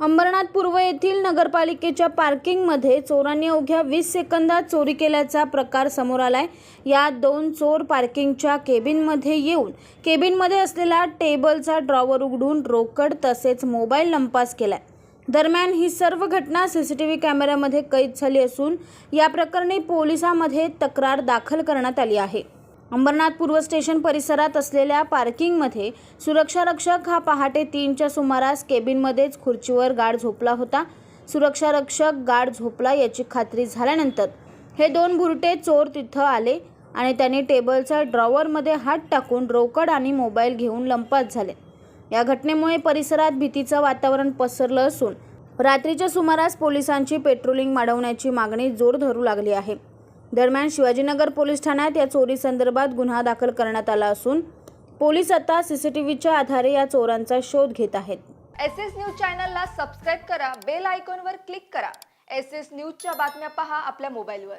अंबरनाथ पूर्व येथील नगरपालिकेच्या पार्किंगमध्ये चोरांनी अवघ्या वीस सेकंदात चोरी केल्याचा प्रकार समोर आलाय. यात दोन चोर पार्किंगच्या केबिनमध्ये येऊन केबिनमध्ये असलेला टेबलचा ड्रॉवर उघडून रोकड तसेच मोबाईल लंपास केलाय. दरम्यान ही सर्व घटना सीसीटीव्ही कॅमेऱ्यामध्ये कैद झाली असून या प्रकरणी पोलिसांमध्ये तक्रार दाखल करण्यात आली आहे. अंबरनाथ पूर्व स्टेशन परिसरात असलेल्या पार्किंगमध्ये सुरक्षा रक्षक हा पहाटे तीनच्या सुमारास केबिनमध्येच खुर्चीवर गाड झोपला होता. सुरक्षा रक्षक झोपला याची खात्री झाल्यानंतर हे दोन बुरटे चोर तिथं आले आणि त्यांनी टेबलच्या ड्रॉवरमध्ये हात टाकून रोकड आणि मोबाईल घेऊन लंपात झाले. या घटनेमुळे परिसरात भीतीचं वातावरण पसरलं असून रात्रीच्या सुमारास पोलिसांची पेट्रोलिंग वाढवण्याची मागणी जोर धरू लागली आहे. दरम्यान शिवाजीनगर पोलीस ठाण्यात या चोरी संदर्भात गुन्हा दाखल करण्यात आला असून पोलीस आता सीसीटीव्हीच्या आधारे या चोरांचा शोध घेत आहेत. एस एस न्यूज चॅनलला सबस्क्राईब करा बेल आयकॉनवर क्लिक करा. एस एस न्यूजच्या बातम्या पहा आपल्या मोबाईलवर.